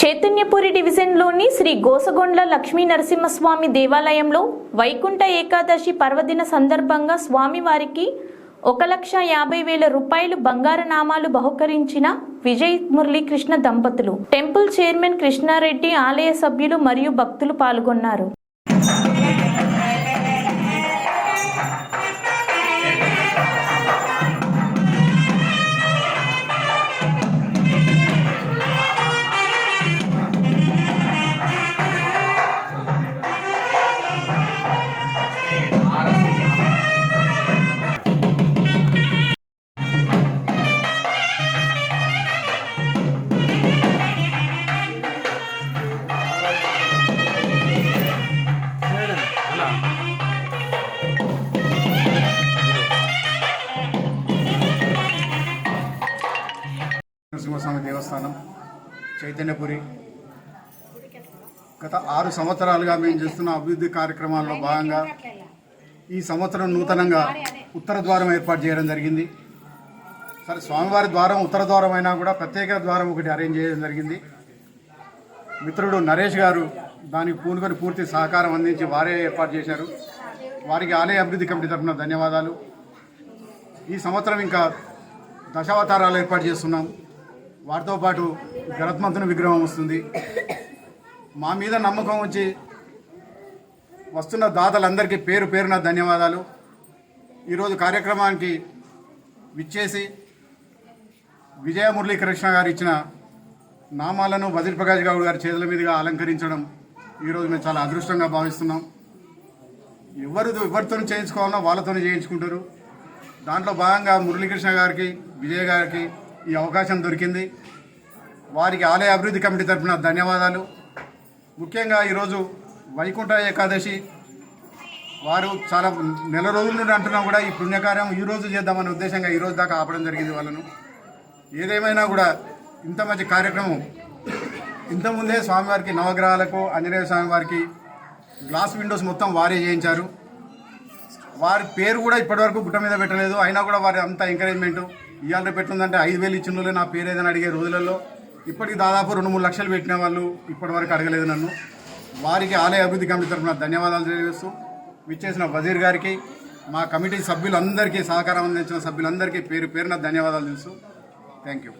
చైతన్యపురి డివిజన్లోని శ్రీ గోసగొండ్ల లక్ష్మీ నరసింహస్వామి దేవాలయంలో వైకుంఠ ఏకాదశి పర్వదిన సందర్భంగా స్వామివారికి ఒక లక్ష యాభై వేల రూపాయలు బంగారు నామాలు బహుకరించిన విజయ్ మురళీకృష్ణ దంపతులు. టెంపుల్ చైర్మన్ కృష్ణారెడ్డి ఆలయ సభ్యులు మరియు భక్తులు పాల్గొన్నారు. నరసింహస్వామి దేవస్థానం చైతన్యపురి. గత ఆరు సంవత్సరాలుగా మేము చేస్తున్న అభివృద్ధి కార్యక్రమాల్లో భాగంగా ఈ సంవత్సరం నూతనంగా ఉత్తర ద్వారం ఏర్పాటు చేయడం జరిగింది. సరే స్వామివారి ద్వారం ఉత్తర ద్వారం అయినా కూడా ప్రత్యేక ద్వారం ఒకటి అరేంజ్ చేయడం జరిగింది. మిత్రుడు నరేష్ గారు దానికి పూనుకొని పూర్తి సహకారం అందించి వారే ఏర్పాటు చేశారు. వారికి ఆలయ అభివృద్ధి కమిటీ తరఫున ధన్యవాదాలు. ఈ సంవత్సరం ఇంకా దశావతారాలు ఏర్పాటు చేస్తున్నాం. వాటితో పాటు గరత్మంతుని విగ్రహం వస్తుంది. మా మీద నమ్మకం వచ్చి వస్తున్న దాతలందరికీ పేరు పేరున ధన్యవాదాలు. ఈరోజు కార్యక్రమానికి విచ్చేసి విజయ మురళీకృష్ణ గారు ఇచ్చిన నామాలను బదిరి ప్రకాష్ గౌడ్ గారి చేతుల మీదుగా అలంకరించడం ఈరోజు మేము చాలా అదృష్టంగా భావిస్తున్నాం. ఎవరు ఎవరితో చేయించుకోవాలన్నా వాళ్ళతోనే చేయించుకుంటారు. దాంట్లో భాగంగా మురళీకృష్ణ గారికి విజయ్ గారికి ఈ అవకాశం దొరికింది. వారికి ఆలయ అభివృద్ధి కమిటీ తరఫున ధన్యవాదాలు. ముఖ్యంగా ఈరోజు వైకుంఠ ఏకాదశి వారు చాలా నెల రోజుల నుండి అంటున్నా కూడా ఈ పుణ్యకార్యం ఈ రోజు చేద్దామనే ఉద్దేశంగా ఈరోజు దాకా ఆపడం జరిగింది వాళ్ళను. ఏదేమైనా కూడా ఇంత మంచి కార్యక్రమం ఇంతకుముందే స్వామివారికి నవగ్రహాలకు ఆంజనేయ స్వామి వారికి గ్లాస్ విండోస్ మొత్తం వారే చేయించారు. వారి పేరు కూడా ఇప్పటివరకు గుట్ట మీద పెట్టలేదు. అయినా కూడా వారి అంత ఎంకరేజ్మెంటు ఇవాళ పెట్టిందంటే ఐదు వేలు ఇచ్చిన నా పేరు ఏదైనా అడిగే రోజులలో. ఇప్పటికి దాదాపు రెండు మూడు లక్షలు పెట్టిన వాళ్ళు ఇప్పటి వరకు అడగలేదు నన్ను. వారికి ఆలయ అభివృద్ధి కమిటీ తరఫున ధన్యవాదాలు తెలియజేస్తూ విచ్చేసిన వజీర్ గారికి మా కమిటీ సభ్యులందరికీ సహకారం అందించిన సభ్యులందరికీ పేరు పేరున ధన్యవాదాలు తెలుసు థ్యాంక్ యూ